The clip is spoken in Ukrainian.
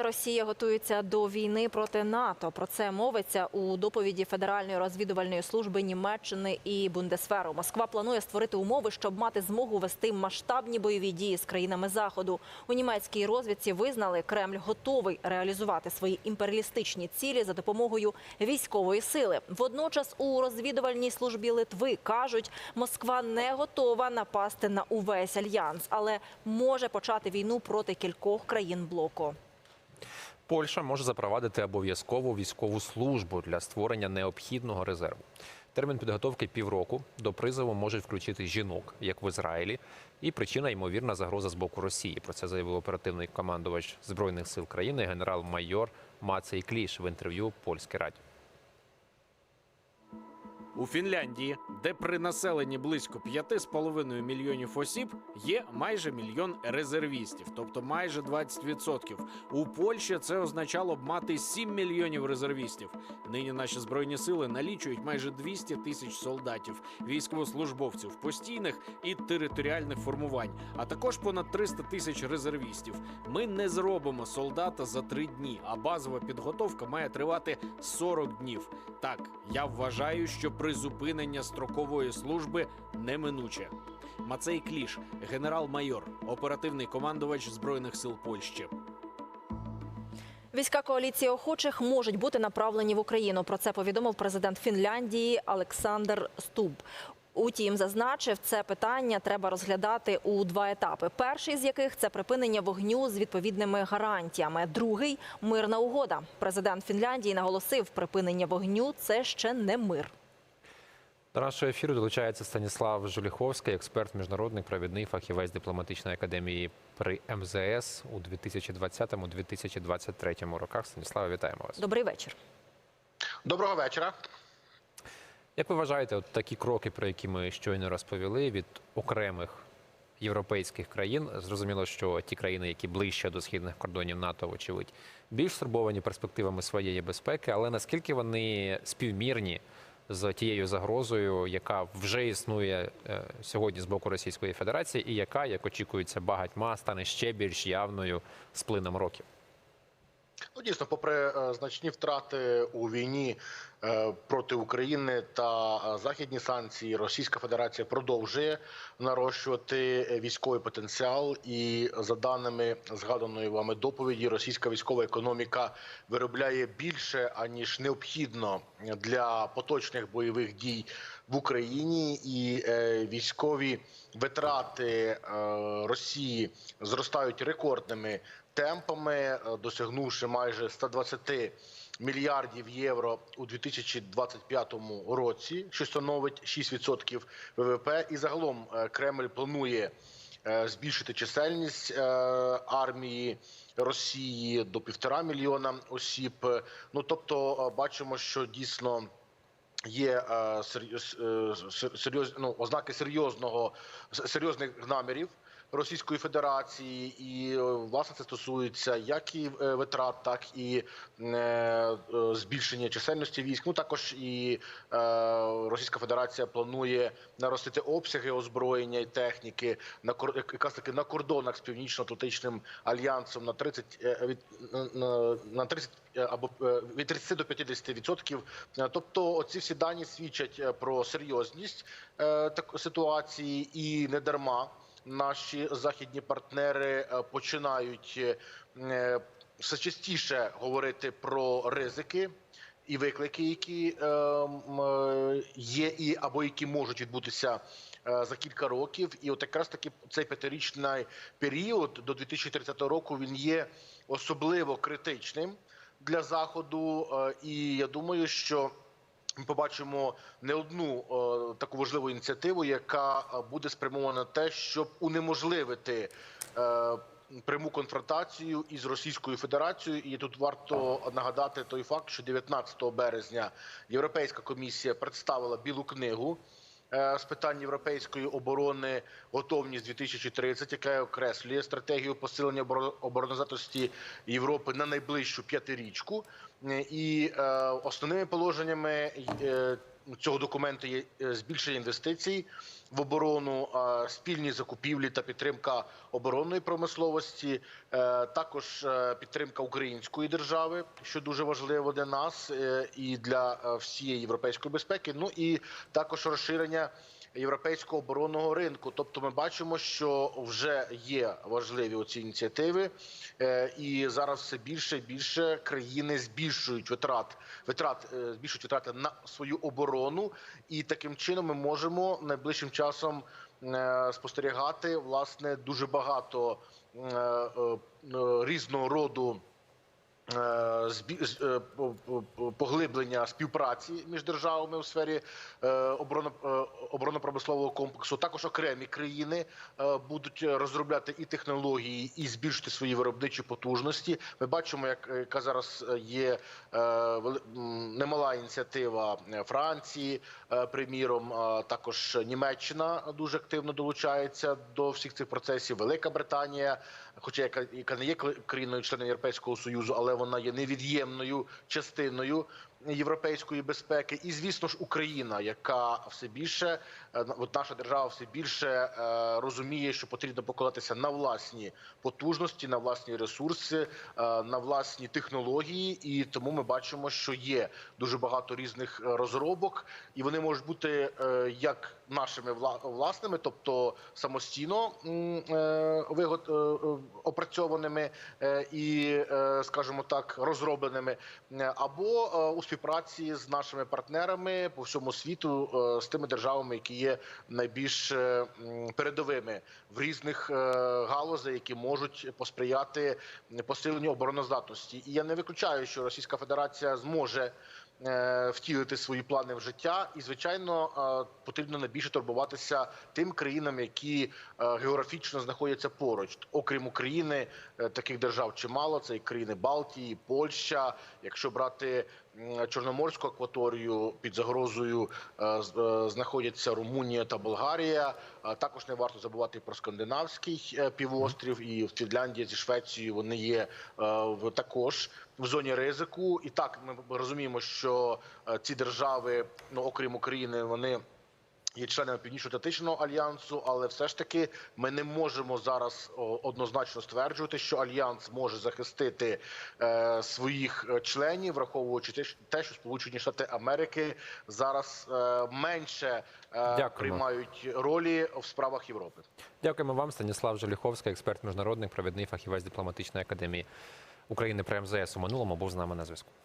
Росія готується до війни проти НАТО. Про це мовиться у доповіді Федеральної розвідувальної служби Німеччини і Бундесферу. Москва планує створити умови, щоб мати змогу вести масштабні бойові дії з країнами заходу. У німецькій розвідці визнали, Кремль готовий реалізувати свої імперіалістичні цілі за допомогою військової сили. Водночас у розвідувальній службі Литви кажуть, Москва не готова напасти на увесь альянс, але може почати війну проти кількох країн блоку. Польща може запровадити обов'язкову військову службу для створення необхідного резерву. Термін підготовки півроку до призову можуть включити жінок, як в Ізраїлі, і причина ймовірна загроза з боку Росії. Про це заявив оперативний командувач збройних сил країни генерал-майор Мацей Кліш в інтерв'ю Польське радіо. У Фінляндії, де при населенні близько 5,5 мільйонів осіб, є майже мільйон резервістів, тобто майже 20%. У Польщі це означало б мати 7 мільйонів резервістів. Нині наші збройні сили налічують майже 200 тисяч солдатів, військовослужбовців постійних і територіальних формувань, а також понад 300 тисяч резервістів. Ми не зробимо солдата за три дні, а базова підготовка має тривати 40 днів. Так, я вважаю, що призупинення строкової служби неминуче. Мацей Кліш, генерал-майор, оперативний командувач збройних сил Польщі. Війська коаліції охочих можуть бути направлені в Україну. Про це повідомив президент Фінляндії Олександр Стуб. Утім, зазначив, це питання треба розглядати у два етапи. Перший з яких це припинення вогню з відповідними гарантіями. Другий мирна угода. Президент Фінляндії наголосив, припинення вогню це ще не мир. До нашого ефіру долучається Станіслав Жуліховський, експерт, міжнародний провідний фахівець дипломатичної академії при МЗС у 2020-2023 роках. Станіслава, вітаємо вас. Добрий вечір. Доброго вечора. Як ви вважаєте, от такі кроки, про які ми щойно розповіли, від окремих європейських країн, зрозуміло, що ті країни, які ближче до східних кордонів НАТО, вочевидь, більш стурбовані перспективами своєї безпеки, але наскільки вони співмірні з тією загрозою, яка вже існує е, сьогодні з боку Російської Федерації, і яка, як очікується, багатьма стане ще більш явною з плином років? Ну дійсно, попри е, значні втрати у війні проти України та е, західні санкції, Російська Федерація продовжує нарощувати е, військовий потенціал. І за даними згаданої вами доповіді, російська військова економіка виробляє більше аніж необхідно для поточних бойових дій в Україні, і е, військові витрати е, Росії зростають рекордними темпами, е, досягнувши майже 120 мільярдів євро у 2025 році, що становить 6% ВВП. І загалом е, Кремль планує е, збільшити чисельність е, армії Росії до півтора мільйона осіб. Ну тобто, бачимо, що дійсно. Є серйоз, серйоз, ну, ознаки серйозного серйозних намірів Російської Федерації, і е, власне це стосується як і е, витрат, так і е, збільшення чисельності військ. Ну також і Російська Федерація планує наростити обсяги озброєння і техніки на якраз таки на кордонах з північно-атлантичним альянсом на 30 е, від на, на 30 е, або від 30 до 50 відсотків. Е, Тобто, оці всі дані свідчать про серйозність так ситуації і не дарма наші західні партнери е, починають е, все частіше говорити про ризики. І виклики, які е, е, є, і або які можуть відбутися е, за кілька років, і от якраз таки цей п'ятирічний період до 2030 року він є особливо критичним для заходу. Е, і я думаю, що ми побачимо не одну е, таку важливу ініціативу, яка е, буде спрямована на те, щоб унеможливити. Е, Пряму конфронтацію із Російською Федерацією, і тут варто нагадати той факт, що 19 березня Європейська комісія представила білу книгу з питань європейської оборони готовність 2030, яка окреслює стратегію посилення оборо- обороноздатності Європи на найближчу п'ятирічку. Е, І е, основними положеннями е, цього документу є е, збільшення інвестицій в оборону, спільні закупівлі та підтримка оборонної промисловості, е, також е, підтримка української держави, що дуже важливо для нас і для всієї європейської безпеки. Ну і також розширення європейського оборонного ринку. Тобто, ми бачимо, що вже є важливі оці ініціативи, е, і зараз все більше і більше країни збільшують витрат, витрат е, збільшують витрати на свою оборону, і таким чином ми можемо найближчим часом е, спостерігати власне дуже багато різного роду. Поглиблення співпраці між державами у сфері е, оборонно- е, оборонно-промислового комплексу. Також окремі країни е, будуть розробляти і технології, і збільшити свої виробничі потужності. Ми бачимо, як е, яка зараз е, є е, немала ініціатива е, Франції, е, приміром, е, також Німеччина дуже активно долучається до всіх цих процесів. Велика Британія, хоча яка не є країною членом Європейського союзу, але вона є невід'ємною частиною європейської безпеки, і звісно ж Україна, яка все більше е, от наша держава все більше е, розуміє, що потрібно покладатися на власні потужності, на власні ресурси, е, на власні технології, і тому ми бачимо, що є дуже багато різних розробок, і вони можуть бути як нашими власними, тобто самостійно е, опрацьованими і, скажімо так, розробленими, або у співпраці з нашими партнерами по всьому світу, е, з тими державами, які є найбільш е, передовими в різних е, галузях, які можуть посприяти посиленню обороноздатності. І я не виключаю, що Російська Федерація зможе втілити свої плани в життя, і звичайно потрібно найбільше турбуватися тим країнам, які географічно знаходяться поруч. Окрім України, таких держав чимало. Це і країни Балтії, Польща. Якщо брати Чорноморську акваторію під загрозою е, е, знаходяться Румунія та Болгарія. Також не варто забувати про скандинавський е, півострів і в Фінляндії зі Швецією вони є е, також в зоні ризику. І так ми розуміємо, що е, ці держави, ну окрім України, вони. Є членами Північно-Атлантичного альянсу, але все ж таки ми не можемо зараз однозначно стверджувати, що альянс може захистити е, своїх е, членів, враховуючи те, що- Сполучені Штати Америки зараз е, менше е, приймають ролі в справах Європи. Дякуємо вам, Станіслав Желіховський, експерт міжнародник, провідний фахівець дипломатичної академії України при МЗС у минулому був з нами на зв'язку.